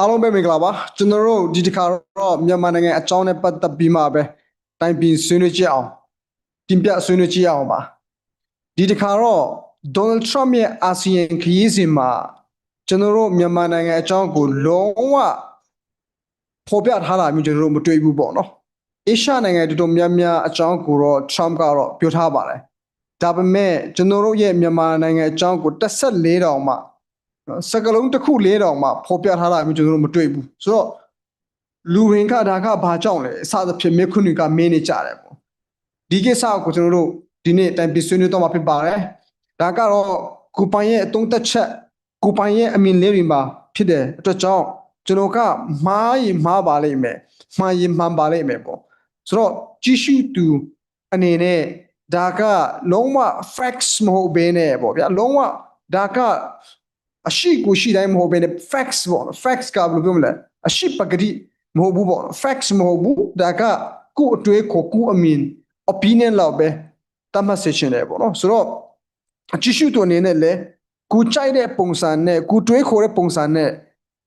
အားလုံးပဲမင်္ဂလာပါကျွန်တော်တို့ဒီတစ်ခါတော့မြန်မာနိုင်ငံအကြောင်းနဲ့ပတ်သက်ပြီးမှပဲတိုင်ပင်ဆွေးနွေးကြအောင်တင်ပြဆွေးနွေးကြအောင်ပါဒီတစ်ခါတော့ Donald Trump ရဲ့အာဆီယံခရီးစဉ်မှာကျွန်တော်တို့မြန်မာနိုင်ငံအကြောင်းကိုလုံးဝဖော်ပြထားတာမျိုးကျွန်တော်တို့မတွေ့ဘူးပေါ့နော်အေရှနိုင်ငံတော်တော်များများအကြောင်းကိုတော့ Trump ကတော့ပြောထားပါတယ်ဒါပေမဲ့ကျွန်တော်တို့ရဲ့မြန်မာနိုင်ငံအကြောင်းကို14တောင်မှနော် စကလုံးတစ်ခုလေးတောင်မှဖော်ပြထားတာမျိုးကျွန်တော်တို့မတွေ့ဘူးဆိုတော့လူဝင်ခဒါကဘာကြောင့်လဲအစသဖြင့်မေခွန်းတွေကမင်းနေကြတယ်ပေါ့ဒီကိစ္စကိုကျွန်တော်တို့ဒီနေ့တိုင်ပြဆွေးနွေးတော့မှာဖြစ်ပါတယ်ဒါကတော့ကူပိုင်ရဲ့အသုံးသက်ချက်ကူပိုင်ရဲ့အမြင်လေးတွေမှာဖြစ်တဲ့အတွက်ကြောင့်ကျွန်တော်ကမှားရင်မှားပါလိမ့်မယ်မှားရင်မှန်ပါလိမ့်မယ်ပေါ့ဆိုတော့ကြည့်ရှုသူအနေနဲ့ဒါကလုံးဝ facts မဟုတ်ဘဲနဲ့ပေါ့ဗျာလုံးဝဒါက အရှိကိုရှိတိုင်းမဟုတ်ဘဲနဲ့ facts ပေါ့နော် facts ကဘယ်လိုပြောမလဲအရှိပကတိမဟုတ်ဘူးပေါ့နော် facts မဟုတ်ဘူးဒါကကိုယ့်အတွေ့ကိုကိုယ့်အမြင် opinion လောက်ပဲတတ်မှတ်စေချင်တယ်ပေါ့နော်ဆိုတော့အကြည့်ရှုသူအနေနဲ့လည်းကိုကြိုက်တဲ့ပုံစံနဲ့ကိုတွေးခေါ်တဲ့ပုံစံနဲ့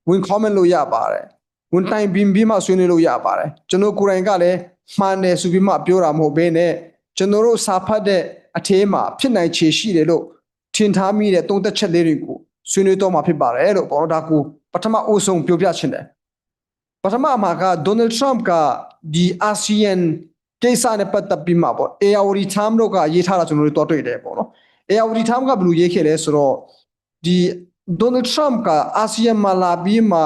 ဝင် comment လို့ရပါတယ်ဝင်တိုင်ပင်ပြီးမှဆွေးနွေးလို့ရပါတယ်ကျွန်တော်ကိုယ်တိုင်ကလည်းမှန်တယ်ဆိုပြီးမှပြောတာမဟုတ်ဘဲနဲ့ကျွန်တော်တို့စာဖတ်တဲ့အထဲမှာဖြစ်နိုင်ခြေရှိတယ်လို့ထင်ထားမိတဲ့သုံးသက်ချက်လေးတွေကို ဆွေးနွေးတော့မှာဖြစ်ပါတယ်လို့ပေါ့နော်ဒါကိုပထမအဦးဆုံးပြောပြချင်တယ်ပထမမှာကဒေါ်နယ်ထရမ့်ကဒီအာဆီယံကိစ္စနဲ့ပတ်သက်ပြီးမှပေါ့ AOD term တို့ကရေးထားတာကျွန်တော်တို့တွေ့တယ်ပေါ့နော် AOD term ကဘယ်လိုရေးခဲ့လဲဆိုတော့ဒီဒေါ်နယ်ထရမ့်ကအာဆီယံမှာလာပြီးမှ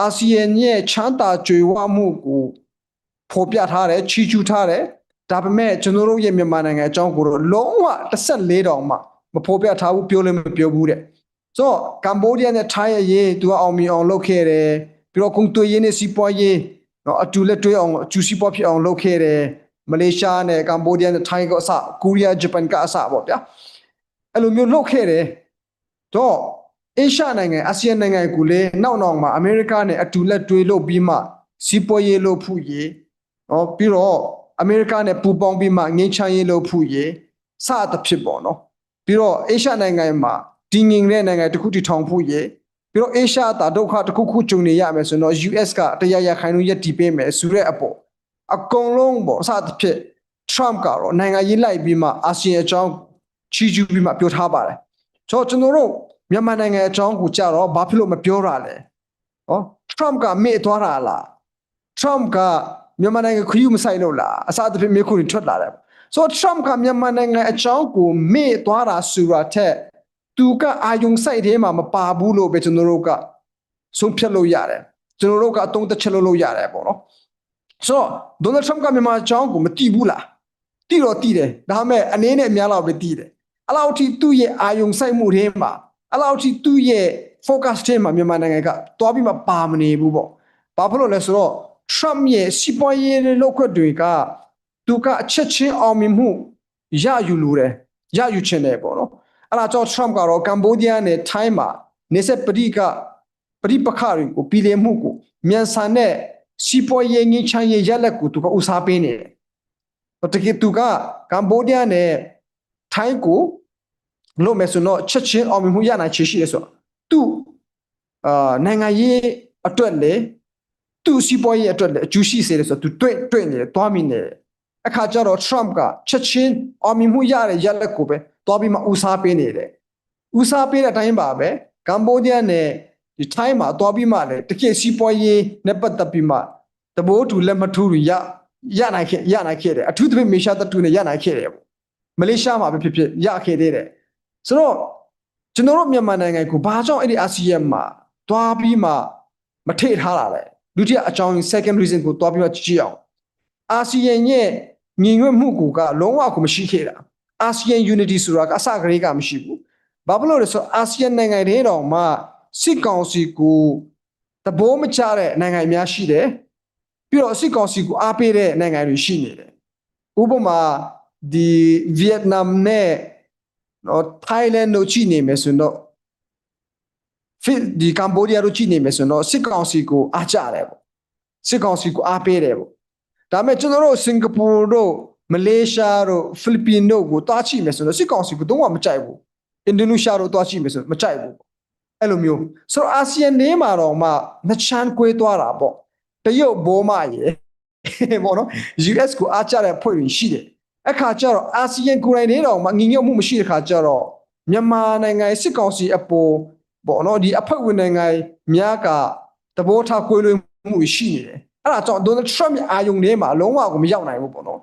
အာဆီယံရဲ့ချမ်းသာကြွယ်ဝမှုကိုဖော်ပြထားတယ်ချီးကျူးထားတယ်ဒါပေမဲ့ကျွန်တော်တို့ရဲ့မြန်မာနိုင်ငံအကြောင်းကိုတော့လုံးဝ14တောင်မှမဖော်ပြထားဘူးပြောလည်းမပြောဘူးတဲ့ ဆိုတော့ကမ္ဘောဒီးယားနဲ့ထိုင်းရဲ့ရေးသူကအောင်မြင်အောင်လုပ်ခဲ့တယ်ပြီးတော့ကုံသွေးရေးနဲ့စီးပွားရေးနော်အတူလက်တွဲအောင်အကျူစီးပွားဖြစ်အောင်လုပ်ခဲ့တယ်မလေးရှားနဲ့ကမ္ဘောဒီးယားနဲ့ထိုင်းကအစကိုရီးယားဂျပန်ကအစပေါ့ဗျာအဲ့လိုမျိုးလုပ်ခဲ့တယ်တော့အေရှနိုင်ငံအာဆီယံနိုင်ငံကိုလည်းနောက်နောက်မှာအမေရိကနဲ့အတူလက်တွဲလုပ်ပြီးမှစီးပွားရေးလုပ်ဖို့ရေးနော်ပြီးတော့အမေရိကနဲ့ပူးပေါင်းပြီးမှငင်းချမ်းရေးလုပ်ဖို့ရေးစသဖြင့်ပေါ့နော်ပြီးတော့အေရှနိုင်ငံမှာ တည်ငြိမ်တဲ့နိုင်ငံတစ်ခုတည်ထောင်ဖို့ရပြီးတော့အေရှတာဒုက္ခတစ်ခုခုကြုံနေရမယ်ဆိုတော့ US ကတရားရခိုင်လို့ရည်တည်ပေးမယ်ဆိုတဲ့အပေါ်အကုန်လုံးပေါ့အစသဖြင့် Trump ကတော့နိုင်ငံရေးလိုက်ပြီးမှအာဆီယံအကြောင်းချီးကျူးပြီးမှပြောထားပါတယ်ဆိုတော့ကျွန်တော်တို့မြန်မာနိုင်ငံအကြောင်းကိုကြတော့ဘာဖြစ်လို့မပြောတာလဲဟော Trump ကမေ့သွားတာလား Trump ကမြန်မာနိုင်ငံခရီးမဆိုင်လို့လားအစသဖြင့်မြေခွန်းတွေထွက်လာတယ်ဆိုတော့ Trump ကမြန်မာနိုင်ငံအကြောင်းကိုမေ့သွားတာဆိုတာထက် သူကအာယုံစိုက်ထဲမှာမပါဘူးလို့ပဲကျွန်တော်တို့ကဆုံးဖြတ်လို့ရတယ်ကျွန်တော်တို့ကအတုံးတစ်ချက်လို့လို့ရတယ်ပေါ့နော်ဆိုတော့ Donald Trump ကမြန်မာအကြောင်းကိုမတိဘူးလားတိတော့တိတယ်ဒါပေမဲ့အနေနဲ့အများလောက်ပဲတိတယ်အဲ့လောက်ထိသူ့ရဲ့အာယုံစိုက်မှုထဲမှာအဲ့လောက်ထိသူ့ရဲ့ focus ထဲမှာမြန်မာနိုင်ငံကတွားပြီးမှပါမနေဘူးပေါ့ဘာဖြစ်လို့လဲဆိုတော့ Trump ရဲ့စီးပွားရေးလောက်ခွက်တွေကသူကအချက်ချင်းအောင်မြင်မှုရယူလိုတယ်ရယူချင်တယ်ပေါ့နော် အဲ့ဒါကြောင့် Trump ကတော့ကမ္ဘောဒီးယားနဲ့ထိုင်းမှာနေဆက်ပရိကပရိပခတွေကိုပြည်လည်မှုကိုမြန်ဆန်တဲ့စီးပွားရေးငင်းချမ်းရေးရက်လက်ကိုသူကဦးစားပေးနေတယ်။တကယ်သူကကမ္ဘောဒီးယားနဲ့ထိုင်းကိုလို့မယ်ဆိုတော့ချက်ချင်းအောင်မြင်မှုရနိုင်ချေရှိတယ်ဆိုတော့သူအာနိုင်ငံရေးအတွက်လေသူစီးပွားရေးအတွက်လေအကျိုးရှိစေတယ်ဆိုတော့သူတွေ့တွေ့နေတယ်တွားမိနေတယ်အခါကျတော့ Trump ကချက်ချင်းအောင်မြင်မှုရတဲ့ရက်လက်ကိုပဲ တွားပြီးမှဦးစားပေးနေတယ်။ဦးစားပေးတဲ့အတိုင်းပါပဲကမ္ဘောဒီးယားနဲ့ဒီထိုင်းမှာတွားပြီးမှလည်းတကယ်စီးပွားရေးနဲ့ပတ်သက်ပြီးမှတဘိုးတူလက်မထူးရရနိုင်ခဲ့ရနိုင်ခဲ့တယ်အထူးသဖြင့်မေရှားတတူနဲ့ရနိုင်ခဲ့တယ်ပေါ့။မလေးရှားမှာပဲဖြစ်ဖြစ်ရခဲ့သေးတယ်။ဆိုတော့ကျွန်တော်တို့မြန်မာနိုင်ငံကိုဘာကြောင့်အဲ့ဒီအာဆီယံမှာတွားပြီးမှမထိထားတာလဲ။ဒုတိယအကြောင်း second reason ကိုတွားပြီးမှကြည့်အောင်။အာဆီယံရဲ့ညီညွတ်မှုကိုကလုံးဝကိုမရှိခဲ့တာ အာဆီယံ unity ဆိုတာကအစကတည်းကမရှိဘူးဘာဖြစ်လို့လဲဆိုတော့အာဆီယံနိုင်ငံတွေတောင်မှစစ်ကောင်စီကိုတဘိုးမချတဲ့နိုင်ငံအများရှိတယ်ပြီးတော့စစ်ကောင်စီကိုအားပေးတဲ့နိုင်ငံတွေရှိနေတယ်ဥပမာဒီဗီယက်နမ်နဲ့တော့ထိုင်းလန်တို့ကြည့်နေမယ်ဆိုတော့ဖိဒီကမ္ဘောဒီးယားတို့ကြည့်နေမယ်ဆိုတော့စစ်ကောင်စီကိုအားကြတယ်ပေါ့စစ်ကောင်စီကိုအားပေးတယ်ပေါ့ဒါပေမဲ့ကျွန်တော်တို့စင်ကာပူတို့ မလေးရှားတို့ဖိလစ်ပင်တို့ကိုတွားချိမယ်ဆိုတော့စစ်ကောင်စီကတော့မကြိုက်ဘူးအင်ဒိုနီးရှားတို့တွားချိမယ်ဆိုမကြိုက်ဘူးအဲ့လိုမျိုးဆိုတော့အာဆီယံနေမှာတော့မှနှစ်ချမ်းကွေးသွားတာပေါ့တရုတ်ဘိုးမရေပေါ့နော် US ကိုအားကြတဲ့ဖွဲ့ဝင်ရှိတယ်အခါကျတော့အာဆီယံကိုယ်တိုင်နေတော့မှငင်ညွတ်မှုမရှိတဲ့ခါကျတော့မြန်မာနိုင်ငံရဲ့စစ်ကောင်စီအပေါ်ပေါ့နော်ဒီအဖွဲ့ဝင်နိုင်ငံများကတဘောထားကွေးလွှဲမှုရှိနေတယ်အဲ့ဒါကြောင့် Donald Trump ရဲ့အာယုံထဲမှာလုံးဝကိုမရောက်နိုင်ဘူးပေါ့နော်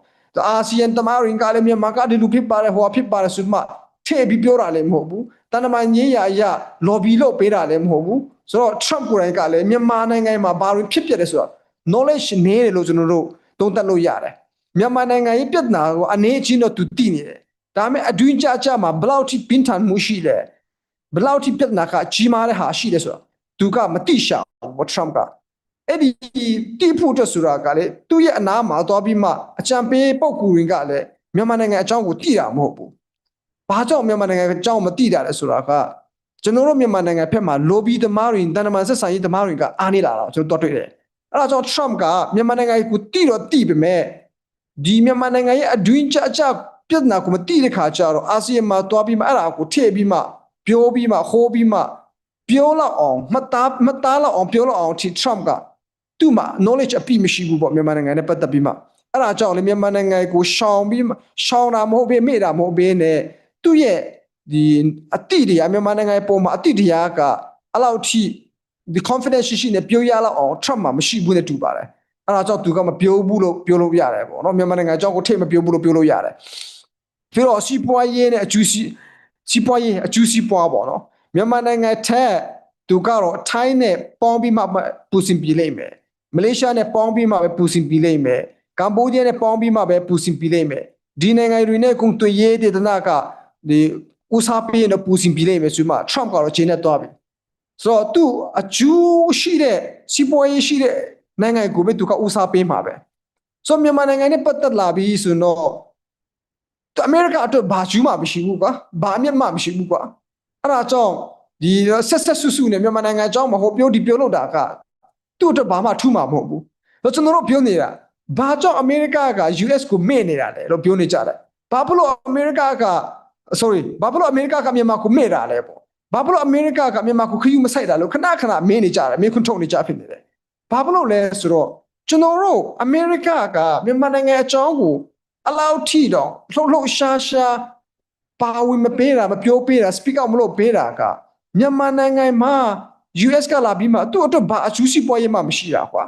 အာဆီယံတမရင်ကလည်းမြန်မာကဒီလူဖြစ်ပါတယ်ဟိုဖြစ်ပါတယ်ဆိုမှထည့်ပြီးပြောတာလည်းမဟုတ်ဘူးတန်တမန်ကြီးရာရ lobby လုပ်ပေးတာလည်းမဟုတ်ဘူးဆိုတော့ Trump ကိုယ်တိုင်ကလည်းမြန်မာနိုင်ငံမှာဘာတွေဖြစ်ပျက်လဲဆိုတော့ knowledge နည်းတယ်လို့ကျွန်တော်တို့သုံးသပ်လို့ရတယ်မြန်မာနိုင်ငံရဲ့ပြဿနာကိုအနေအချင်းတော့သူသိနေတယ်ဒါပေမဲ့အတွင်းကြကြမှာဘယ်လောက်ထိပြင်းထန်မှုရှိလဲဘယ်လောက်ထိပြဿနာကကြီးမားတဲ့ဟာရှိလဲဆိုတော့သူကမသိရှာဘူး Trump က အဲ့ဒီတိဖို့အတွက်ဆိုတာကလေသူ့ရဲ့အနားမှာသွားပြီးမှအကြံပေးပုံကူရင်ကလည်းမြန်မာနိုင်ငံအကြောင်းကိုသိတာမဟုတ်ဘူးဘာကြောင့်မြန်မာနိုင်ငံအကြောင်းမသိတာလဲဆိုတာကကျွန်တော်တို့မြန်မာနိုင်ငံဖက်မှာ lobby သမားတွေတန်တမန်ဆက်ဆံရေးသမားတွေကအားနေတာတော့ကျွန်တော်တွေ့တယ်အဲ့ဒါကြောင့် Trump ကမြန်မာနိုင်ငံကိုတိတော့တိပေမဲ့ဒီမြန်မာနိုင်ငံရဲ့အတွင်းကြကြပြဿနာကိုမတိတဲ့ခါကျတော့အာဆီယံမှာသွားပြီးမှအဲ့ဒါကိုထည့်ပြီးမှပြောပြီးမှဟိုးပြီးမှပြောလောက်အောင်မသားမသားလောက်အောင်ပြောလောက်အောင်ထိ Trump က သူ့မှာ knowledge အပြည့်မရှိဘူးပေါ့မြန်မာနိုင်ငံနဲ့ပတ်သက်ပြီးမှအဲ့ဒါကြောင့်လေမြန်မာနိုင်ငံကိုရှောင်ပြီးမှရှောင်တာမဟုတ်ဘဲမေ့တာမဟုတ်ဘဲနဲ့သူ့ရဲ့ဒီအတိတရားမြန်မာနိုင်ငံရဲ့ပုံမှာအတိတရားကအလောက်ထိဒီ confidence ရှိရှိနဲ့ပြောရလောက်အောင် Trump မှာမရှိဘူးနဲ့တူပါတယ်အဲ့ဒါကြောင့်သူကမပြောဘူးလို့ပြောလို့ရတယ်ပေါ့နော်မြန်မာနိုင်ငံအကြောင်းကိုထိတ်မပြောဘူးလို့ပြောလို့ရတယ်ပြီးတော့စီးပွားရေးနဲ့အကျူစီစီးပွားရေးအကျူစီးပွားပေါ့နော်မြန်မာနိုင်ငံထက်သူကတော့ထိုင်းနဲ့ပေါင်းပြီးမှပူစင်ပြေလိမ့်မယ် မလေးရှားနဲ့ပေါင်းပြီးမှပဲပူစင်ပြေလိမ့်မယ်ကမ္ဘောဒီးယားနဲ့ပေါင်းပြီးမှပဲပူစင်ပြေလိမ့်မယ်ဒီနိုင်ငံတွေနဲ့ကုန်သွယ်ရေးဒေသနာကဒီဦးစားပေးရင်တော့ပူစင်ပြေလိမ့်မယ်ဆိုမှ Trump ကတော့ခြေနဲ့သွားပြီဆိုတော့သူအကျူရှိတဲ့စီးပွားရေးရှိတဲ့နိုင်ငံကိုပဲသူကဦးစားပေးမှာပဲဆိုတော့မြန်မာနိုင်ငံနဲ့ပတ်သက်လာပြီးဆိုတော့အမေရိကအတွက်ဘာကျူးမှမရှိဘူးကွာဘာအမျက်မှမရှိဘူးကွာအဲ့ဒါကြောင့်ဒီဆက်ဆက်ဆူဆူနဲ့မြန်မာနိုင်ငံအကြောင်းမဟုတ်ပြောဒီပြောလို့တာက သူ့အတွက်ဘာမှထူးမှာမဟုတ်ဘူးဆိုတော့ကျွန်တော်တို့ပြောနေတာဘာကြောင့်အမေရိကက US ကိုမေ့နေတာလဲလို့ပြောနေကြတယ်ဘာဖြစ်လို့အမေရိကက sorry ဘာဖြစ်လို့အမေရိကကမြန်မာကိုမေ့တာလဲပေါ့ဘာဖြစ်လို့အမေရိကကမြန်မာကိုခရီးမဆိုင်တာလို့ခဏခဏမင်းနေကြတယ်မင်းခွန်းထုတ်နေကြဖြစ်နေတယ်ဘာဖြစ်လို့လဲဆိုတော့ကျွန်တော်တို့အမေရိကကမြန်မာနိုင်ငံအကြောင်းကိုအလောက်ထိတော့လှုပ်လှုပ်ရှားရှားပါဝင်မပေးတာမပြောပေးတာ speak out မလုပ်ပေးတာကမြန်မာနိုင်ငံမှာ US ကလာပြီးမှသူ့အတွက်ဘာအကျူးစီးပွားရေးမှမရှိတာကွာ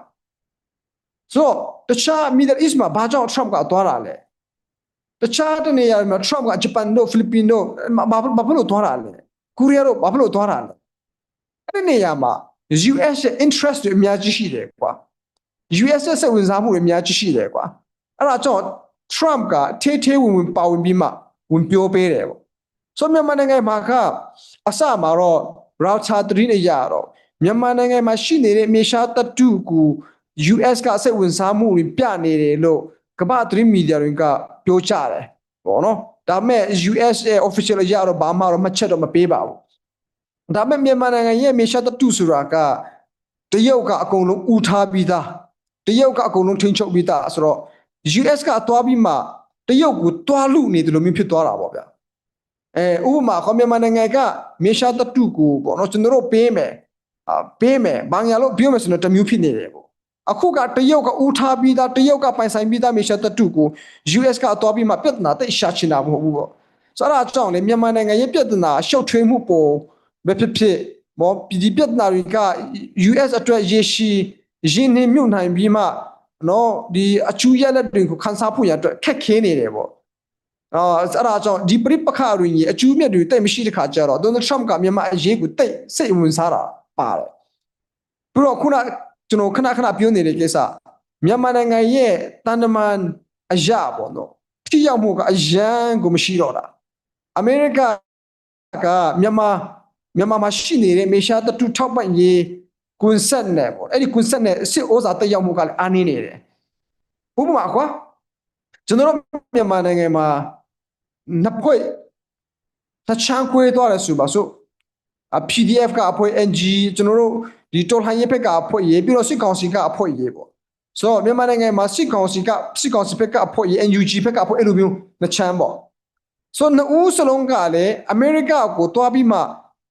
ဆိုတော့တခြား Middle East မှာဘာကြောင့် Trump ကသွားတာလဲတခြားတနေရာမှာ Trump ကဂျပန်တို့ဖိလစ်ပင်တို့ဘာဘာဖြစ်လို့သွားတာလဲကိုရီးယားတို့ဘာဖြစ်လို့သွားတာလဲအဲ့ဒီနေရာမှာ US ရဲ့ interest တွေအများကြီးရှိတယ်ကွာ US ရဲ့စိတ်ဝင်စားမှုတွေအများကြီးရှိတယ်ကွာအဲ့ဒါကြောင့် Trump ကထေးထေးဝင်ဝင်ပါဝင်ပြီးမှဝင်ပြောပေးတယ်ပေါ့ဆိုမြန်မာနိုင်ငံမှာကအစမှာတော့ router 3နေရတော့မြန်မာနိုင်ငံမှာရှိနေတဲ့မြေရှားတတုကို US ကစိတ်ဝင်စားမှုတွေပြနေတယ်လို့ကမ္ဘာသတင်းမီဒီယာတွေကပြောကြတယ်ပေါ့နော်ဒါပေမဲ့ US ရဲ့ official ရတော့ဘာမှတော့မှတ်ချက်တော့မပေးပါဘူးဒါပေမဲ့မြန်မာနိုင်ငံရဲ့မြေရှားတတုဆိုတာကတရုတ်ကအကုန်လုံးဥထားပြီးသားတရုတ်ကအကုန်လုံးထိန်းချုပ်ပြီးသားဆိုတော့ US ကသွားပြီးမှတရုတ်ကိုတွားလူနေတယ်လို့မျိုးဖြစ်သွားတာပေါ့ဗျာ အဲဥပမာခေါမြန်မာနိုင်ငံကမြေရှားတတုကိုပေါ့နော်ကျွန်တော်တို့ပေးမယ်အာပေးမယ်ဘာညာလို့ပြောမယ်ဆိုတော့တမျိုးဖြစ်နေတယ်ပေါ့အခုကတရုတ်ကဥထားပြီးသားတရုတ်ကပိုင်ဆိုင်ပြီးသားမြေရှားတတုကို US ကသွားပြီးမှပြဿနာတိတ်ရှာချင်တာမဟုတ်ဘူးပေါ့ဆိုတော့အကြောင်းလေမြန်မာနိုင်ငံရဲ့ပြဿနာရှုပ်ထွေးမှုပေါ်ပဲဖြစ်ဖြစ်မောဒီပြဿနာတွေက US အတွက်ရေရှည်ရင်းနှီးမြုပ်နှံပြီးမှနော်ဒီအချူရလက်တွေကိုခန်းစားဖို့ရအတွက်ခက်ခဲနေတယ်ပေါ့ အာအဲ့ဒါကြောင့်ဒီပြိပခါတွေကြီးအကျူးမြတ်တွေတိတ်မရှိတဲ့ခါကျတော့ Donald Trump ကမြန်မာအရေးကိုတိတ်စိတ်ဝင်စားတာပါတယ်ပြီးတော့ခုနကျွန်တော်ခဏခဏပြောနေတဲ့ကိစ္စမြန်မာနိုင်ငံရဲ့တန်တမန်အရာပေါ့နော်ထိရောက်မှုကအရန်ကိုမရှိတော့တာအမေရိကကမြန်မာမြန်မာမှာရှိနေတဲ့မေရှားတတူထောက်ပံ့ရေးကွန်ဆက်နဲ့ပေါ့အဲ့ဒီကွန်ဆက်နဲ့စစ်ဩဇာတက်ရောက်မှုကလည်းအားနည်းနေတယ်ဥပမာကွာကျွန်တော်တို့မြန်မာနိုင်ငံမှာ နှစ်ဖွဲ့တစ်ချမ်းခွဲသွားတယ်ဆိုပါစို့အ PDF ကအဖွဲ့ NG ကျွန်တော်တို့ဒီတော်လှန်ရေးဘက်ကအဖွဲ့ရေးပြီးတော့စစ်ကောင်စီကအဖွဲ့ရေးပေါ့ဆိုတော့မြန်မာနိုင်ငံမှာစစ်ကောင်စီကစစ်ကောင်စီဘက်ကအဖွဲ့ရေး NUG ဘက်ကအဖွဲ့အဲ့လိုမျိုးနှစ်ချမ်းပေါ့ဆိုတော့နှစ်ဦးစလုံးကလည်းအမေရိကကိုတွားပြီးမှ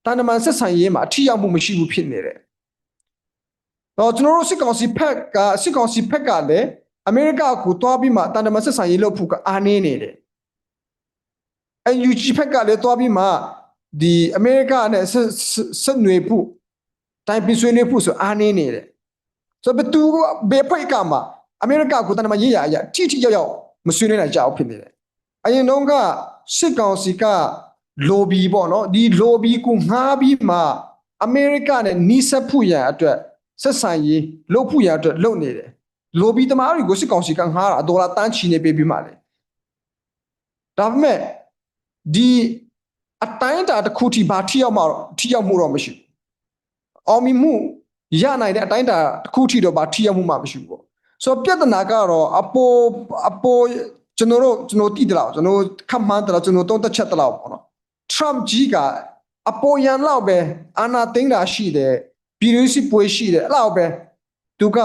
တန်တမန်ဆက်ဆံရေးမှာအထီးရောက်မှုမရှိဘူးဖြစ်နေတယ်တော့ကျွန်တော်တို့စစ်ကောင်စီဖက်ကစစ်ကောင်စီဖက်ကလည်းအမေရိကကိုတွားပြီးမှတန်တမန်ဆက်ဆံရေးလုပ်ဖို့ကအားနည်းနေတယ် NUG ဖက်ကလည်းတွားပြီးမှဒီအမေရိကနဲ့ဆက်ဆက်ဆက်နွေဖို့တိုင်ပင်ဆွေးနွေးဖို့ဆိုအားနည်းနေတယ်ဆိုတော့ဘယ်သူဘယ်ဖွဲ့ကမှအမေရိကကိုတန်တမန်ရေးရအရာထိထိရောက်ရောက်မဆွေးနွေးနိုင်ကြဘူးဖြစ်နေတယ်အရင်တုန်းကစစ်ကောင်စီက lobby ပေါ့နော်ဒီ lobby ကိုငှားပြီးမှအမေရိကနဲ့နှီးဆက်ဖို့ရန်အတွက်ဆက်ဆံရေးလုပ်ဖို့ရန်အတွက်လုပ်နေတယ် lobby တမားတွေကိုစစ်ကောင်စီကငှားတာဒေါ်လာတန်းချီနေပေးပြီးမှလေဒါပေမဲ့ ဒီအတိုင်းအတာတစ်ခုထိဘာထိရောက်မှတော့ထိရောက်မှုတော့မရှိဘူးအောင်မြင်မှုရနိုင်တဲ့အတိုင်းအတာတစ်ခုထိတော့ဘာထိရောက်မှုမှမရှိဘူးပေါ့ဆိုတော့ပြဿနာကတော့အပေါ်အပေါ်ကျွန်တော်တို့ကျွန်တော်တည်တယ်လို့ကျွန်တော်ခန့်မှန်းတယ်လို့ကျွန်တော်တုံးသက်ချက်တယ်လို့ပေါ့နော် Trump ကြီးကအပေါ်ယံလောက်ပဲအာနာသိန်းတာရှိတယ်ပြည်သူစစ်ပွဲရှိတယ်အဲ့လောက်ပဲသူက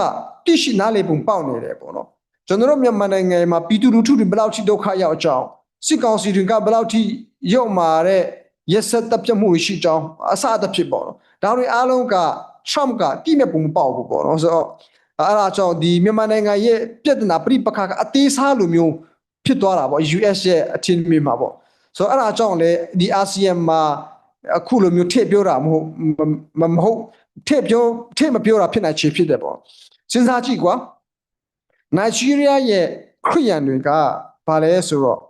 တိရှိနားလေပုံပေါက်နေတယ်ပေါ့နော်ကျွန်တော်တို့မြန်မာနိုင်ငံမှာပြည်သူလူထုတွေဘယ်လောက်ထိဒုက္ခရောက်အကြောင်း စစ်ကောင်စီတွေကဘယ်လောက်ထိရုပ်မာတဲ့ရက်ဆက်တပ်ပြတ်မှုရှိကြောင်းအစအသဖြင့်ပေါ့နော်ဒါတွေအားလုံးက Trump ကတိမဲ့ပုံမပေါက်ဘူးပေါ့နော်ဆိုတော့အဲ့ဒါကြောင့်ဒီမြန်မာနိုင်ငံရဲ့ပြဿနာပြိပခါကအသေးစားလိုမျိုးဖြစ်သွားတာပေါ့ US ရဲ့အထင်မြင်မှာပေါ့ဆိုတော့အဲ့ဒါကြောင့်လေဒီအာဆီယံမှာအခုလိုမျိုးထည့်ပြောတာမဟုတ်မမဟုတ်ထည့်ပြောထည့်မပြောတာဖြစ်နိုင်ချေဖြစ်တယ်ပေါ့စဉ်းစားကြည့်ကွာနိုင်ဂျီးရီးယားရဲ့ခရီးယန်တွေကဘာလဲဆိုတော့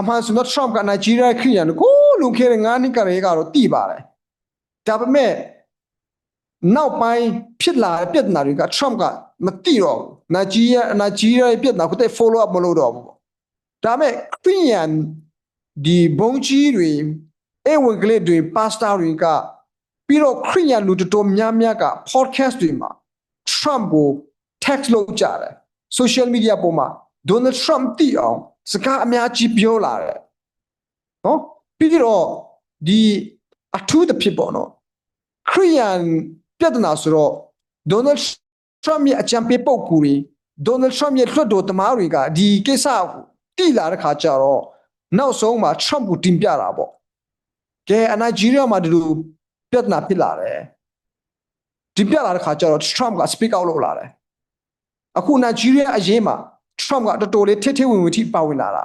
အမှန်ဆိုတော့ Trump ကနိုင်ဂျီးရီးယားခရီးယန်ကိုလုံခဲ့တဲ့9နှစ်ကလေးကတော့တိပါတယ်ဒါပေမဲ့နောက်ပိုင်းဖြစ်လာတဲ့ပြဿနာတွေက Trump ကမတိတော့ဘူးနိုင်ဂျီးရီးယားနိုင်ဂျီးရီးယားရဲ့ပြဿနာကိုတိတ် follow up မလုပ်တော့ဘူးပေါ့ဒါပေမဲ့ခရီးယန်ဒီဘုံကြီးတွေအဲဝင်ကလေးတွေပါစတာတွေကပြီးတော့ခရိယန်လူတော်တော်များများက podcast တွေမှာ Trump ကို text လုပ်ကြတယ် social media ပေါ်မှာ Donald Trump တိအောင် စကားအများကြီးပြောလာတယ်နော်ပြီးတော့ဒီအထူးတစ်ဖြစ်ပေါ့နော်ခရိယန်ပြဿနာဆိုတော့ Donald Trump ရဲ့အကြံပေးပုဂ္ဂိုလ်တွေ Donald Trump ရဲ့လွှတ်တော်သမားတွေကဒီကိစ္စကိုတိလာတဲ့ခါကျတော့နောက်ဆုံးမှာ Trump ကိုတင်ပြတာပေါ့ကဲအနိုင်ဂျီးရီးယားမှာဒီလိုပြဿနာဖြစ်လာတယ်တင်ပြလာတဲ့ခါကျတော့ Trump က speak out လုပ်လာတယ်အခုနိုင်ဂျီးရီးယားအရေးမှာ Trump ကတော်တော်လေးထိထိဝင်ဝင်ထိပါဝင်လာတာ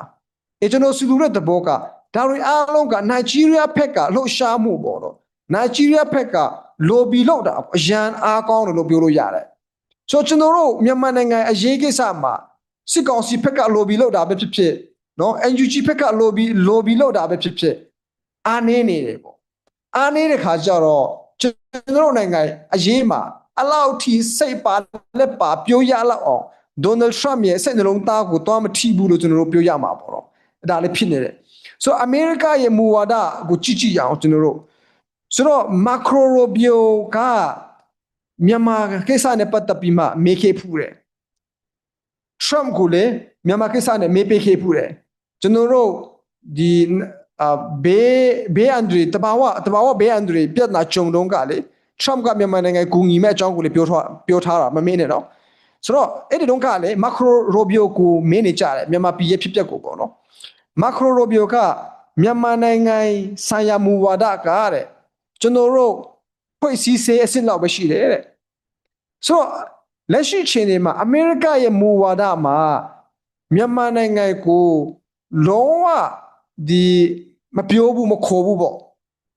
အဲကျွန်တော်စီလူတဲ့သဘောကဒါတွေအားလုံးကနိုင်ဂျီးရီးယားဖက်ကလှုပ်ရှားမှုပေါ့နော်နိုင်ဂျီးရီးယားဖက်က lobby လုပ်တာအရန်အားကောင်းတယ်လို့ပြောလို့ရတယ်ဆိုတော့ကျွန်တော်တို့မြန်မာနိုင်ငံအရေးကိစ္စမှာစစ်ကောင်စီဖက်က lobby လုပ်တာပဲဖြစ်ဖြစ်နော် NUG ဘက်က lobby lobby လောက်တာပဲဖြစ်ဖြစ်အားနေနေတယ်ပေါ့အားနေတဲ့ခါကျတော့ကျွန်တော်တို့နိုင်ငံအရေးမှာအလောက်ထိစိတ်ပါလက်ပါပြိုးရလောက်အောင် ဒေါ်နယ်ထရမ့်ရဲ့စိတ်နှလုံးသားကိုတွားမထိဘူးလို့ကျွန်တော်တို့ပြောရမှာပေါ့နော်ဒါလည်းဖြစ်နေတယ်ဆိုတော့အမေရိကရဲ့မူဝါဒကိုကြည့်ကြည့်ရအောင်ကျွန်တော်တို့ဆိုတော့ macro rubio ကမြန်မာကိစ္စနဲ့ပတ်သက်ပြီးမှမေးခဲ့ဖူးတယ် Trump ကိုလည်းမြန်မာကိစ္စနဲ့မေးပေးခဲ့ဖူးတယ်ကျွန်တော်တို့ဒီအာဘေးဘေးအန်ဒရီတဘာဝတဘာဝဘေးအန်ဒရီပြဿနာကြုံတုန်းကလေ Trump ကမြန်မာနိုင်ငံကိုညီမဲ့အကြောင်းကိုလည်းပြောထားပြောထားတာမမင်းနဲ့နော် ဆိုတော့အဲ့ဒီတုန်းကလေ macro robio ကိုမင်းနေကြတယ်မြန်မာပြည်ရဲ့ဖြစ်ပျက်ကိုပေါ့နော် macro robio ကမြန်မာနိုင်ငံဆိုင်ရာမူဝါဒကတဲ့ကျွန်တော်တို့ဖွဲ့စည်းစေအဆင့်လောက်ပဲရှိတယ်တဲ့ဆိုတော့လက်ရှိချိန်တွေမှာအမေရိကရဲ့မူဝါဒမှာမြန်မာနိုင်ငံကိုလုံးဝဒီမပြောဘူးမခေါ်ဘူးပေါ့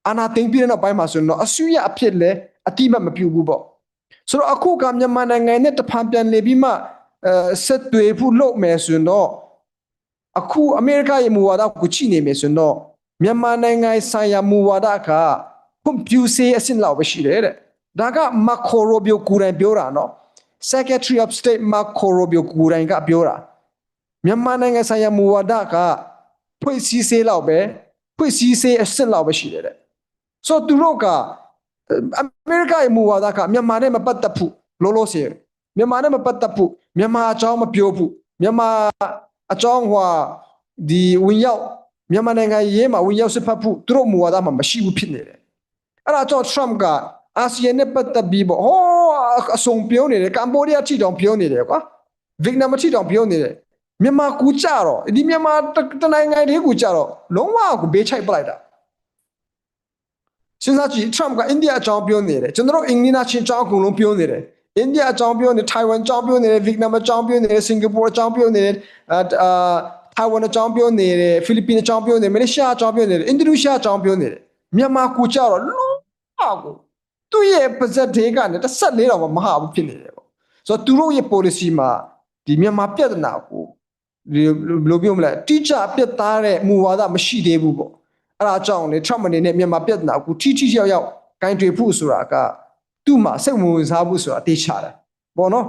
အာနာသိမ့်ပြတဲ့နောက်ပိုင်းမှာဆိုရင်တော့အဆူရအဖြစ်လဲအတိမတ်မပြူဘူးပေါ့ ဆိုတော့အခုကမြန်မာနိုင်ငံနဲ့တဖန်ပြန်နေပြီးမှအဲဆက်သွေးဖို့လုပ်မယ်ဆိုရင်တော့အခုအမေရိကရဲ့မူဝါဒကိုချိနေမယ်ဆိုရင်တော့မြန်မာနိုင်ငံဆိုင်ရာမူဝါဒကဖွံ့ဖြူစေအဆင့်လောက်ပဲရှိတယ်တဲ့ဒါကမက်ခိုရိုဘီယိုကိုယ်တိုင်ပြောတာနော် Secretary of State Marco Rubio ကိုယ်တိုင်ကပြောတာမြန်မာနိုင်ငံဆိုင်ရာမူဝါဒကဖွဲ့စည်းစေးလောက်ပဲဖွဲ့စည်းစေးအစစ်လောက်ပဲရှိတယ်တဲ့ဆိုတော့သူတို့က အမေရိကရဲ့မူဝါဒကမြန်မာနဲ့မပတ်သက်ဘူးလောလောဆယ်မြန်မာနဲ့မပတ်သက်ဘူးမြန်မာအကြောင်းမပြောဘူးမြန်မာအကြောင်းဟိုဒီဝင်ရောက်မြန်မာနိုင်ငံရေးမှာဝင်ရောက်စစ်ဖက်ဖို့သူတို့မူဝါဒမှာမရှိဘူးဖြစ်နေတယ်အဲ့ဒါကြောင့် Trump ကအာဆီယံနဲ့ပတ်သက်ပြီးပေါ့ဟောအဆုံပြောနေတယ်ကမ္ဘောဒီးယားထိတောင်ပြောနေတယ်ကွာဗီယက်နမ်ထိတောင်ပြောနေတယ်မြန်မာကူကြတော့ဒီမြန်မာတနိုင်ငံတည်းကူကြတော့လုံးဝကိုဘေးချိုက်ပလိုက်တာ စဉ်းစားကြည့် Trump ကအိန္ဒိယအကြောင်းပြောနေတယ်ကျွန်တော်တို့အင်္ဂလိပ်ချင်းအကြောင်းအကုန်လုံးပြောနေတယ်အိန္ဒိယအကြောင်းပြောနေထိုင်ဝမ်အကြောင်းပြောနေတယ်ဗီယက်နမ်အကြောင်းပြောနေတယ်စင်ကာပူအကြောင်းပြောနေတယ်အာအာထိုင်ဝမ်အကြောင်းပြောနေတယ်ဖိလစ်ပင်းအကြောင်းပြောနေတယ်မလေးရှားအကြောင်းပြောနေတယ်အင်ဒိုနီးရှားအကြောင်းပြောနေတယ်မြန်မာကိုကြတော့လုံးဝကိုသူ့ရဲ့ပါဇက်ဒေးကနေတစ်ဆက်လေးတော့မဟာဘူးဖြစ်နေတယ်ပေါ့ဆိုတော့သူတို့ရဲ့ policy မှာဒီမြန်မာပြဿနာကိုဒီဘယ်လိုပြောမလဲတိကျပြတ်သားတဲ့မူဝါဒမရှိသေးဘူးပေါ့ အဲ့ဒါကြောင့်လေ Trump အနေနဲ့မြန်မာပြဿနာကိုထိထိရောက်ရောက်ဂိုင်းတွေဖို့ဆိုတာကသူ့မှာစိတ်ဝင်စားဖို့ဆိုတာတေချာတယ်ပေါ့နော်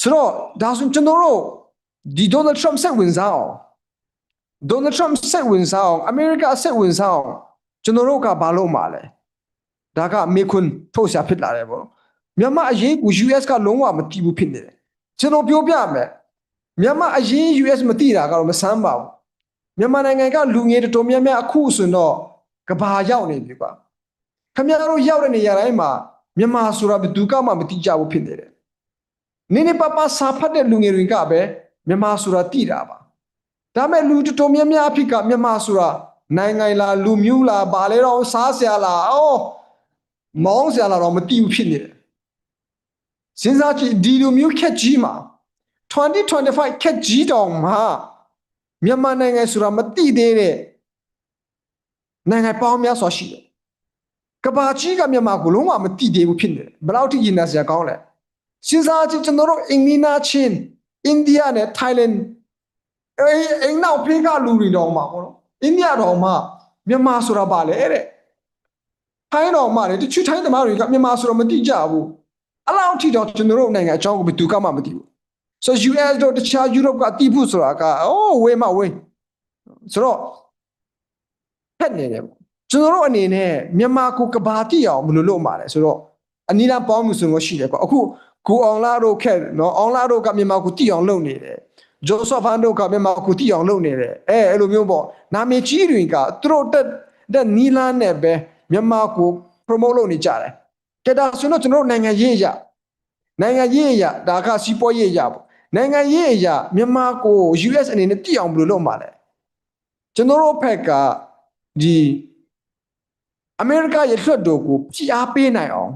ဆိုတော့ဒါဆိုကျွန်တော်တို့ဒီ Donald Trump စိတ်ဝင်စားအောင် Donald Trump စိတ်ဝင်စားအောင် America စိတ်ဝင်စားအောင်ကျွန်တော်တို့ကဘာလုပ်မှာလဲဒါကမေခွန်းထုတ်ရှာဖြစ်လာတယ်ပေါ့မြန်မာအရေးကို US ကလုံးဝမတီးဘူးဖြစ်နေတယ်ကျွန်တော်ပြောပြမယ်မြန်မာအရေး US မတီးတာကတော့မဆန်းပါဘူး မြန်မာနိုင်ငံကလူငယ်တော်တော်များများအခုဆိုရင်တော့ကဘာရောက်နေပြီကွာခင်ဗျားတို့ရောက်တဲ့နေရာတိုင်းမှာမြန်မာဆိုတာဘယ်သူကမှမသိကြဘူးဖြစ်နေတယ်နင်းနေပပစာဖတ်တဲ့လူငယ်တွေကပဲမြန်မာဆိုတာသိတာပါဒါမဲ့လူတော်တော်များများအဖြစ်ကမြန်မာဆိုတာနိုင်ငံလားလူမျိုးလားဘာလဲတော့စားဆရာလားအော်မောင်းဆရာလားတော့မသိဘူးဖြစ်နေတယ်စဉ်းစားကြည့်ဒီလူမျိုးခက်ကြီးမှာ2025ခက်ကြီးတောင်မှာ မြန်မာနိုင်ငံဆိုတာမတိသေးတဲ့နိုင်ငံပေါင်းများစွာရှိတယ်။ကဘာကြီးကမြန်မာကိုလုံးဝမတိသေးဘူးဖြစ်နေတယ်။ဘယ်လောက်ထိရင်နာစရာကောင်းလဲ။စဉ်းစားကြည့်ကျွန်တော်တို့အင်္ဂလိပ်နာချင်းအိန္ဒိယနဲ့ထိုင်းလန်အဲအင်းနောက်ဖေးကလူတွေတော့မှာပေါ့နော်။အိန္ဒိယတော့မှမြန်မာဆိုတာပါလေတဲ့။ထိုင်းတော့မှလေတချို့ထိုင်းသမားတွေကမြန်မာဆိုတာမတိကြဘူး။အလောက်ထိတော့ကျွန်တော်တို့နိုင်ငံအကြောင်းကိုဘယ်သူကမှမသိဘူး။ so US တို့တခြား Europe ကတီးဖို့ဆိုတာကအိုးဝေးမဝေးဆိုတော့ဖက်နေတယ်ပေါ့ကျွန်တော်တို့အနေနဲ့မြန်မာကိုကဘာတိအောင်ဘယ်လိုလုပ်မှာလဲဆိုတော့အနီးနားပေါင်းမှုဆိုလို့ရှိတယ်ကွာအခုကိုအောင်လာတို့ခက်နော်အောင်လာတို့ကမြန်မာကိုတိအောင်လုပ်နေတယ်ဂျိုဆော့ဖန်တို့ကမြန်မာကိုတိအောင်လုပ်နေတယ်အဲအဲ့လိုမျိုးပေါ့နာမည်ကြီးတွေကသူတို့တက်တက်နီလာနဲ့ပဲမြန်မာကို promote လုပ်နေကြတယ်ကဲဒါဆိုတော့ကျွန်တော်တို့နိုင်ငံရေးရနိုင်ငံရေးအရာဒါကစီးပွားရေးအရာပေါ့ နိုင်ငံရေးအရာမြန်မာကို US အနေနဲ့တည်အောင်ဘယ်လိုလုပ်မှာလဲကျွန်တော်တို့ဘက်ကဒီအမေရိကရဲ့လွှတ်တော်ကိုဖိအားပေးနိုင်အောင်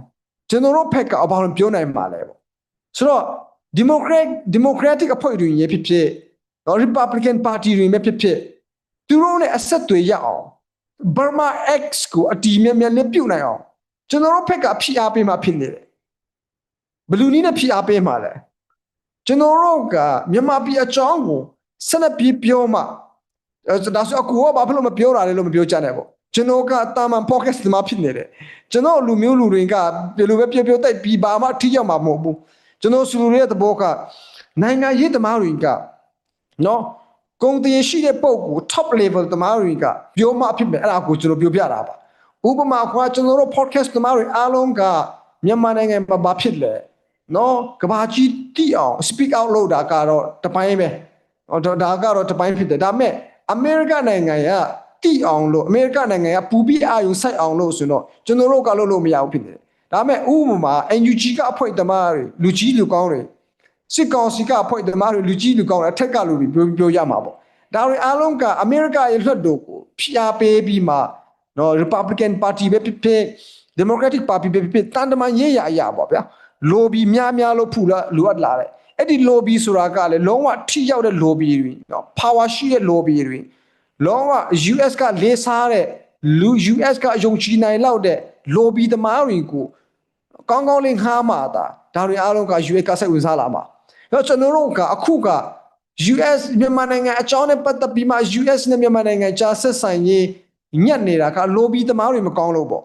ကျွန်တော်တို့ဘက်ကဘာလို့ပြောနိုင်မှာလဲပေါ့ဆိုတော့ Democrat Democratic အဖွဲ့တွေရဖြစ်ဖြစ်တော့ Republican Party တွေပဲဖြစ်ဖြစ်သူတို့နဲ့အဆက်တွေရအောင် Burma X ကိုအတီးမြတ်မြတ်လေးပြုတ်နိုင်အောင်ကျွန်တော်တို့ဘက်ကဖိအားပေးမှဖြစ်နေတယ်ဘလူးနီးနဲ့ဖြီအားပေးမှာလဲ ကျွန်တော်တို့ကမြန်မာပြည်အကြောင်းကိုဆက်လက်ပြီးပြောမှအဲဒါဆိုအကူကဘာဖြစ်လို့မပြောတာလဲလို့မပြောကြနဲ့ပေါ့ကျွန်တော်ကတာမန် podcast ဒီမှာဖြစ်နေတယ်ကျွန်တော်လူမျိုးလူတွေကဘယ်လိုပဲပြောပြောတိုက်ပြီးဘာမှထိရောက်မှာမဟုတ်ဘူးကျွန်တော်စလူတွေရဲ့သဘောကနိုင်ငံရေးသမားတွေကနော်ကုန်တင်ရှိတဲ့ပုံကို top level သမားတွေကပြောမှဖြစ်မယ်အဲ့ဒါကိုကျွန်တော်ပြောပြတာပါဥပမာခွာကျွန်တော်တို့ podcast သမားတွေအားလုံးကမြန်မာနိုင်ငံမှာဘာဖြစ်လဲ နော်ကဘာကြီးတိအောင် speak out လုပ်တာကတော့တပိုင်းပဲဟောဒါဒါကတော့တပိုင်းဖြစ်တယ်ဒါပေမဲ့အမေရိကနိုင်ငံကတိအောင်လို့အမေရိကနိုင်ငံကပူပြီးအာရုံစိုက်အောင်လို့ဆိုတော့ကျွန်တော်တို့ကလုပ်လို့မရဘူးဖြစ်နေတယ်ဒါပေမဲ့ဥပမာ NUG ကအဖွဲ့သမားတွေလူကြီးလူကောင်းတွေစစ်ကောင်စီကအဖွဲ့သမားတွေလူကြီးလူကောင်းတွေအထက်ကလူတွေပြောပြောရမှာပေါ့ဒါတွေအားလုံးကအမေရိကရဲ့လွှတ်တော်ကိုဖိအားပေးပြီးမှနော် Republican Party ပဲဖြစ်ဖြစ် Democratic Party ပဲဖြစ်ဖြစ်တန်တမန်ရေးရအရာပေါ့ဗျာ lobby များများလို့ဖူလာလိုအပ်လာတယ်အဲ့ဒီ lobby ဆိုတာကလည်းလုံးဝထိရောက်တဲ့ lobby တွေနော် power ရှိတဲ့ lobby တွေလုံးဝ US ကလေးစားတဲ့လူ US ကယုံကြည်နိုင်လောက်တဲ့ lobby သမားတွေကိုကောင်းကောင်းလေးငှားမှာတာဒါတွေအားလုံးက US ကစိတ်ဝင်စားလာမှာအဲ့တော့ကျွန်တော်တို့ကအခုက US မြန်မာနိုင်ငံအကြောင်းနဲ့ပတ်သက်ပြီးမှ US နဲ့မြန်မာနိုင်ငံကြားဆက်ဆံရေးညက်နေတာက lobby သမားတွေမကောင်းလို့ပေါ့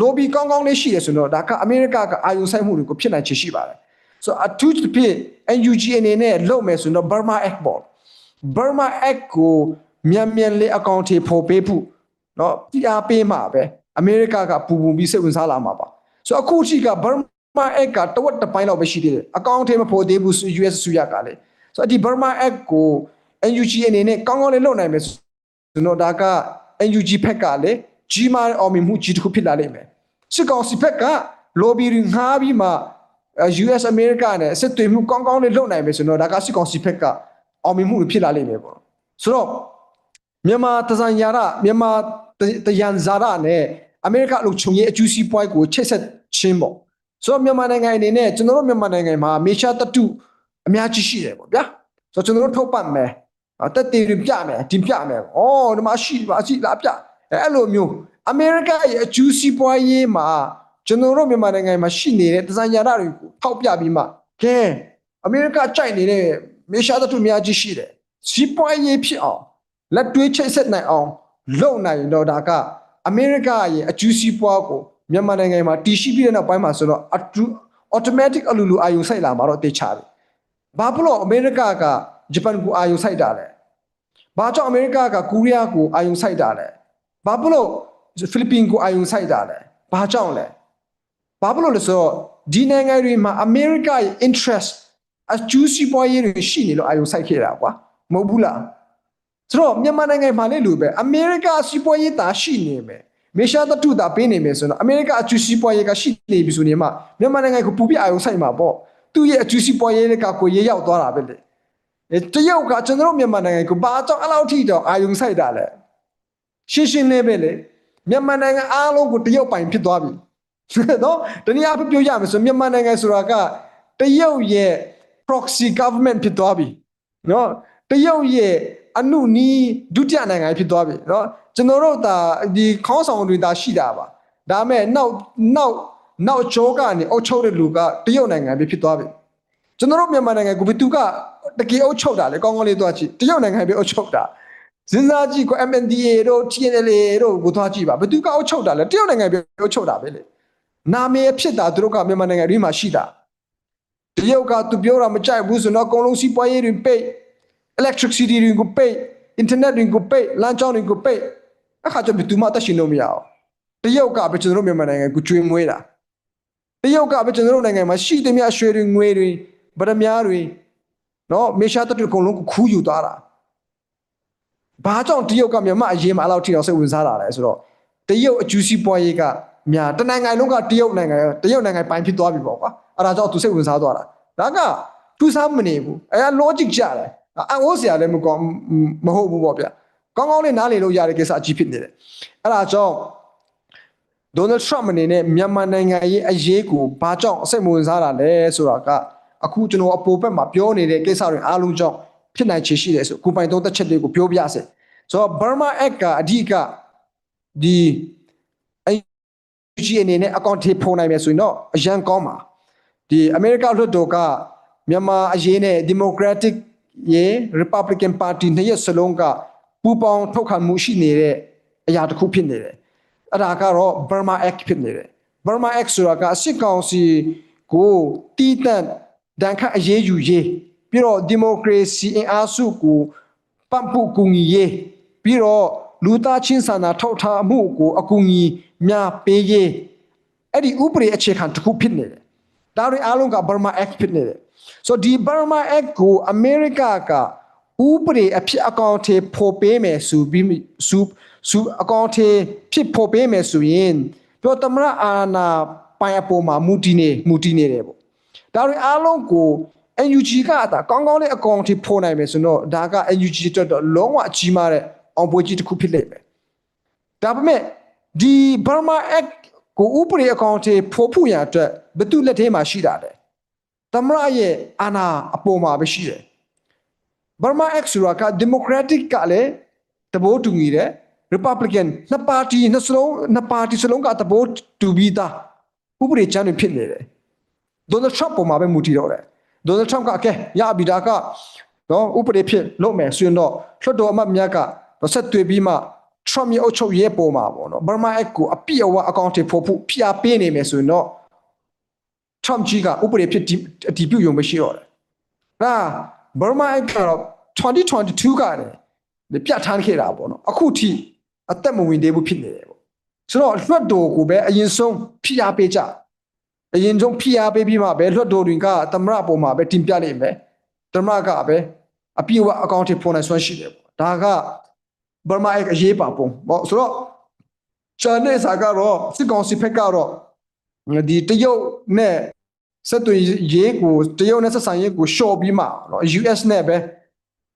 lobby ကောင်းကောင်းလေးရှိရဆိုတော့ဒါကအမေရိကကအာယုံဆိုင်မှုတွေကိုဖြစ်နိုင်ချေရှိပါတယ်ဆိုအထူးသဖြင့် NUG အနေနဲ့လုပ်မယ်ဆိုတော့ Burma Act ပေါ့ Burma Act ကိုမြန်မြန်လေးအကောင့်ထေပေါ်ပေးဖို့เนาะပြပေးမှာပဲအမေရိကကပူပူပြီးစိတ်ဝင်စားလာမှာပါဆိုအခုထိက Burma Act ကတဝက်တစ်ပိုင်းလောက်ပဲရှိသေးတယ်အကောင့်ထေမပေါ်သေးဘူး US ဆူရကလည်းဆိုတော့ဒီ Burma Act ကို NUG အနေနဲ့ကောင်းကောင်းလေးလုပ်နိုင်မယ်ဆိုတော့ဒါက NUG ဖက်ကလည်း ကြီးမားတဲ့အောင်မြင်မှုကြီးတစ်ခုဖြစ်လာလိမ့်မယ်စစ်ကောင်စီဖက်က lobby တွေငှားပြီးမှ US America နဲ့စစ်သွေးမှုကောင်းကောင်းလေးလုပ်နိုင်မယ်ဆိုတော့ဒါကစစ်ကောင်စီဖက်ကအောင်မြင်မှုတွေဖြစ်လာလိမ့်မယ်ပေါ့ဆိုတော့မြန်မာတဇန်ယာရမြန်မာတယန်ဇာရနဲ့အမေရိကလုံခြုံရေးအကျူးစီးပွားကိုချိတ်ဆက်ခြင်းပေါ့ဆိုတော့မြန်မာနိုင်ငံအနေနဲ့ကျွန်တော်တို့မြန်မာနိုင်ငံမှာမေရှာတတုအများကြီးရှိတယ်ပေါ့ဗျာဆိုတော့ကျွန်တော်တို့ထုတ်ပတ်မယ်အော်တက်တေတွေပြမယ်တင်ပြမယ်ဩဒီမှာရှိပါရှိလားပြ အဲအဲ့လိုမျိုးအမေရိကရဲ့အကျူးစီးပွားရေးမှာကျွန်တော်တို့မြန်မာနိုင်ငံမှာရှိနေတဲ့ဒီဇိုင်နာတွေကိုထောက်ပြပြီးမှကဲအမေရိကကြိုက်နေတဲ့မေရှာတတုအများကြီးရှိတယ်စီးပွားရေးဖြစ်အောင်လက်တွဲချိတ်ဆက်နိုင်အောင်လုပ်နိုင်ရင်တော့ဒါကအမေရိကရဲ့အကျူးစီးပွားကိုမြန်မာနိုင်ငံမှာတည်ရှိပြီးတဲ့နောက်ပိုင်းမှာဆိုတော့အတူ automatic အလိုလိုအာယုံစိုက်လာမှာတော့တေချာတယ်။ဘာဖြစ်လို့အမေရိကကဂျပန်ကိုအာယုံစိုက်တာလဲ။ဘာကြောင့်အမေရိကကကိုရီးယားကိုအာယုံစိုက်တာလဲ။ ဘာဖြစ်လို့ဖိလစ်ပင်ကိုအာယုံစိုက်တာလဲ။ဘာကြောင့်လဲ။ဘာဖြစ်လို့လဲဆိုတော့ဒီနိုင်ငံတွေမှာအမေရိကရဲ့ interest အကျူးစီးပွားရေးတွေရှိနေလို့အာယုံစိုက်ခဲ့တာကွာ။မဟုတ်ဘူးလား။ဆိုတော့မြန်မာနိုင်ငံမှာလည်းလူပဲအမေရိကစီးပွားရေးတာရှိနေမယ်မေရှာတတုတာပေးနေမယ်ဆိုတော့အမေရိကအကျူစီးပွားရေးကရှိနေပြီဆိုနေမှမြန်မာနိုင်ငံကိုပူပြအာရုံစိုက်မှာပေါ့သူ့ရဲ့အကျူစီးပွားရေးကကိုရေးရောက်သွားတာပဲလေအဲတရုတ်ကကျွန်တော်တို့မြန်မာနိုင်ငံကိုဘာကြောင့်အဲ့လောက်ထိတော့အာရုံစိုက်တာလဲ ရှင်းရှင်းလေးပဲလေမြန်မာနိုင်ငံအားလုံးကိုတရုတ်ပိုင်ဖြစ်သွားပြီနော်တနည်းအားဖြင့်ပြောရမယ်ဆိုမြန်မာနိုင်ငံဆိုတာကတရုတ်ရဲ့ proxy government ဖြစ်သွားပြီနော်တရုတ်ရဲ့အနုနီးဒုတိယနိုင်ငံဖြစ်သွားပြီနော်ကျွန်တော်တို့ဒါဒီခေါင်းဆောင်တွေဒါရှိတာပါဒါပေမဲ့နောက်နောက်နောက်ချိုးကနေအုပ်ချုပ်တဲ့လူကတရုတ်နိုင်ငံပဲဖြစ်သွားပြီကျွန်တော်တို့မြန်မာနိုင်ငံကိုဘယ်သူကတကယ်အုပ်ချုပ်တာလဲကောင်းကောင်းလေးသွားကြည့်တရုတ်နိုင်ငံပဲအုပ်ချုပ်တာ စဉ်းစားကြည့်ကို MNDA တို့ TNLA တို့ကိုသွားကြည့်ပါဘယ်သူကအုပ်ချုပ်တာလဲတရုတ်နိုင်ငံပဲအုပ်ချုပ်တာပဲလေနာမည်ဖြစ်တာသူတို့ကမြန်မာနိုင်ငံအတွင်းမှာရှိတာတရုတ်ကသူပြောတာမကြိုက်ဘူးဆိုတော့အကုန်လုံးစီးပွားရေးတွေပိတ် electricity တွေကိုပိတ် internet တွေကိုပိတ်လမ်းကြောင်းတွေကိုပိတ်အခါကျဘယ်သူမှတက်ရှင်လို့မရအောင်တရုတ်ကပဲကျွန်တော်တို့မြန်မာနိုင်ငံကိုကျွေးမွေးတာတရုတ်ကပဲကျွန်တော်တို့နိုင်ငံမှာရှိသမျှရွှေတွေငွေတွေဗရမ ्या တွေနော်မေရှာတက်တွေအကုန်လုံးကိုခူးယူသွားတာ ဘာကြောင့်တရုတ်ကမြန်မာအရေးမှာအဲ့လောက်ထိအောင်စိတ်ဝင်စားတာလဲဆိုတော့တရုတ်အကျူးစီးပွားရေးကများတနိုင်ငံလုံးကတရုတ်နိုင်ငံတရုတ်နိုင်ငံပိုင်ဖြစ်သွားပြီပေါ့ကွာအဲ့ဒါကြောင့်သူစိတ်ဝင်စားသွားတာဒါကသူစားမနေဘူးအဲ logic ကြတယ်အအိုးစရာလည်းမကောင်းမဟုတ်ဘူးပေါ့ဗျကောင်းကောင်းလေးနားလေလို့ရတဲ့ကိစ္စအကြီးဖြစ်နေတယ်အဲ့ဒါကြောင့်ဒေါ်နယ်ထရမ့်အနေနဲ့မြန်မာနိုင်ငံရဲ့အရေးကိုဘာကြောင့်အစိတ်မဝင်စားတာလဲဆိုတာကအခုကျွန်တော်အပေါ်ဘက်မှာပြောနေတဲ့ကိစ္စတွေအားလုံးကြောင့် ဖြစ်နိုင်ချေရှိတယ်ဆိုကိုပိုင်သုံးသက်ချက်တွေကိုပြောပြစေဆိုတော့ Burma Act ကအဓိကဒီ UG အနေနဲ့အကောင့်ထေဖုံနိုင်မယ်ဆိုရင်တော့အရန်ကောင်းပါဒီအမေရိကလွှတ်တော်ကမြန်မာအရေးနဲ့ Democratic ရေ Republican Party နှစ်ရက်စလုံးကပူးပေါင်းထောက်ခံမှုရှိနေတဲ့အရာတစ်ခုဖြစ်နေတယ်အဲ့ဒါကတော့ Burma Act ဖြစ်နေတယ် Burma Act ဆိုတာကစစ်ကောင်စီကိုတီးတန့်ဒဏ်ခတ်အရေးယူရေး ပြီးတော့ Democracy အင်အားစုကိုပံ့ပိုးကူညီရေးပြီးတော့လူသားချင်းစာနာထောက်ထားမှုကိုအကူအညီများပေးရေးအဲ့ဒီဥပဒေအခြေခံတစ်ခုဖြစ်နေတယ်ဒါတွေအားလုံးက Burma Act ဖြစ်နေတယ်ဆိုဒီ Burma Act ကိုအမေရိကကဥပဒေအဖြစ်အကောင့်ထေဖော်ပေးမယ်ဆိုပြီးစုစုအကောင့်ထေဖြစ်ဖော်ပေးမယ်ဆိုရင်ပြောသမရအာနာပိုင်အပေါ်မှာမူတည်နေမူတည်နေတယ်ပေါ့ဒါတွေအားလုံးကို NUG ကဒါကောင်းကောင်းလေးအကောင့်ထေဖော်နိုင်မယ်ဆိုတော့ဒါက NUG အတွက်တော့လုံးဝအကြီးမားတဲ့အောင်ပွဲကြီးတစ်ခုဖြစ်လိမ့်မယ်ဒါပေမဲ့ဒီ Burma Act ကိုဥပဒေအကောင့်ထေဖော်ဖို့ရအတွက်ဘယ်သူလက်ထဲမှာရှိတာလဲသမရရဲ့အာဏာအပေါ်မှာပဲရှိတယ်။ Burma X ဆိုတာက Democratic ကလည်းတဘိုးတူညီတယ် Republican နှစ်ပါတီနှစ်စလုံးနှစ်ပါတီစလုံးကတဘိုးတူပြီးသားဥပဒေချမ်းတွေဖြစ်နေတယ်။ Donald Trump ပေါ်မှာပဲမူတည်တော့တယ်။ Donald Trump ကအကဲရပြီဒါကနော်ဥပဒေဖြစ်လုပ်မယ်ဆိုရင်တော့လွှတ်တော်အမတ်များကတော့ဆက်တွေ့ပြီးမှ Trump ရဲ့အုပ်ချုပ်ရေးပေါ်မှာပေါ့နော် Burma X ကိုအပြည့်အဝအကောင့်တွေဖို့ဖို့ဖိအားပေးနေမယ်ဆိုရင်တော့ Trump ကြီးကဥပဒေဖြစ်အတည်ပြုရုံမရှိတော့တယ်။ဒါ Burma Act ကတော့2022ကလည်းပြဋ္ဌာန်းခဲ့တာပေါ့နော်။အခုထိအသက်မဝင်သေးဘူးဖြစ်နေတယ်ပေါ့။ဆိုတော့လွှတ်တော်ကိုပဲအရင်ဆုံးဖိအားပေးကြ။ အရင်ဆုံးဖိအားပေးပြီးမှပဲလွှတ်တော်တွင်ကသမရပေါ်မှာပဲတင်ပြနိုင်မယ်သမရကပဲအပြည့်အဝအကောင့်ထိပေါ်နိုင်စွမ်းရှိတယ်ပေါ့ဒါကဗမာရဲ့အရေးပါပုံပေါ့ဆိုတော့ဂျာနေစာကတော့စစ်ကောင်စီဘက်ကတော့ဒီတရုတ်နဲ့ဆက်သွယ်ရေးကိုတရုတ်နဲ့ဆက်ဆံရေးကိုရှော့ပြီးမှနော် US နဲ့ပဲ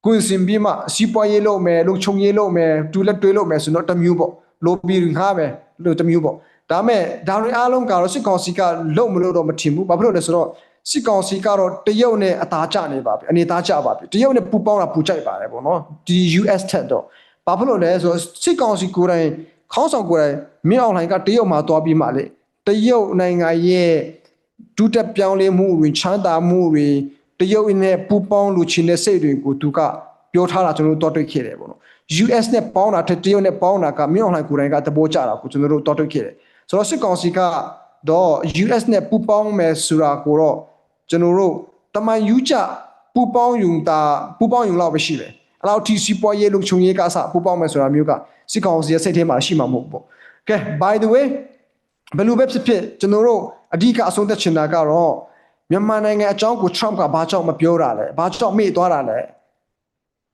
ကွင်စင်ပြီးမှစီးပွားရေးလုပ်မယ်လုံခြုံရေးလုပ်မယ်ဒူလက်တွေးလုပ်မယ်ဆိုတော့တမျိုးပေါ့ lobby ငှားမယ်လို့တမျိုးပေါ့ ဒါမဲ့ဒါတွေအားလုံးကတော့စစ်ကောင်စီကလုံမလို့တော့မထင်ဘူးဘာဖြစ်လို့လဲဆိုတော့စစ်ကောင်စီကတော့တရုတ်နဲ့အသားကျနေပါပြီအနေသားကျပါပြီတရုတ်နဲ့ပူပေါင်းတာပူကြိုက်ပါတယ်ပေါ့နော်ဒီ US ထက်တော့ဘာဖြစ်လို့လဲဆိုတော့စစ်ကောင်စီကိုယ်တိုင်ခေါင်းဆောင်ကိုယ်တိုင်မင်းအောင်လှိုင်ကတရုတ်မှာသွားပြီးမှလေတရုတ်နိုင်ငံရဲ့ဒုတက်ပြောင်းလဲမှုတွေချမ်းသာမှုတွေတရုတ်နဲ့ပူပေါင်းလူချင်းတဲ့စိတ်တွေကိုသူကပြောထားတာကျွန်တော်တို့တွေ့ခဲ့တယ်ပေါ့နော် US နဲ့ပေါင်းတာထက်တရုတ်နဲ့ပေါင်းတာကမင်းအောင်လှိုင်ကိုယ်တိုင်ကသဘောကျတာကိုကျွန်တော်တို့တွေ့ခဲ့တယ် ဆိုတော့စစ်ကောင်စီကတော့ US နဲ့ပူပေါင်းမယ်ဆိုတာကိုတော့ကျွန်တော်တို့တမန်ယူကြပူပေါင်းယူတာပူပေါင်းယူလောက်ပဲရှိတယ်အဲ့လောက်ထိစီပွားရေးလုံခြုံရေးကအစပူပေါင်းမယ်ဆိုတာမျိုးကစစ်ကောင်စီရဲ့စိတ်ထဲမှာရှိမှာမဟုတ်ဘူးပေါ့ကဲ by the way ဘယ်လိုပဲဖြစ်ဖြစ်ကျွန်တော်တို့အဓိကအဆုံးသက်ချင်တာကတော့မြန်မာနိုင်ငံအကြောင်းကို Trump ကဘာကြောင့်မပြောတာလဲဘာကြောင့်မေ့သွားတာလဲ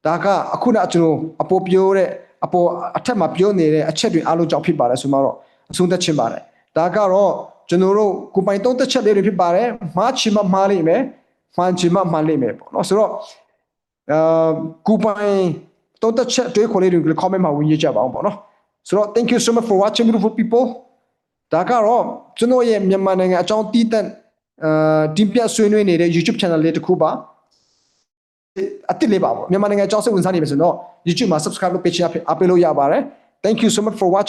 ဒါကအခုနကကျွန်တော်အပေါ်ပြောတဲ့အပေါ်အထက်မှာပြောနေတဲ့အချက်တွေအားလုံးကြောင့်ဖြစ်ပါတယ်ဆိုမှတော့အ ဆုံးသက်ချင်ပါတယ်ဒါကတော့ကျွန်တော်တို့ကိုပိုင်သုံးသက်ချက်လေးတွေဖြစ်ပါတယ်မှားချင်မှမှားလိမ့်မယ်မှန်ချင်မှမှန်လိမ့်မယ်ပေါ့နော်ဆိုတော့အာကိုပိုင်သုံးသက်ချက်တွေးခေါ်လေးတွေကို comment မှာဝင်ရေးကြပါအောင်ပေါ့နော်ဆိုတော့ thank you so much for watching beautiful people ဒါကတော့ကျွန်တော်ရဲ့မြန်မာနိုင်ငံအကြောင်းတည်တဲ့အာတင်ပြဆွေးနွေးနေတဲ့ YouTube channel လေးတစ်ခုပါအတစ်လေးပါပေါ့မြန်မာနိုင်ငံအကြောင်းစိတ်ဝင်စားနေပြီဆိုတော့ YouTube မှာ subscribe လုပ်ပေးချင်အပ်ပေးလို့ရပါတယ် Thank you so much for watching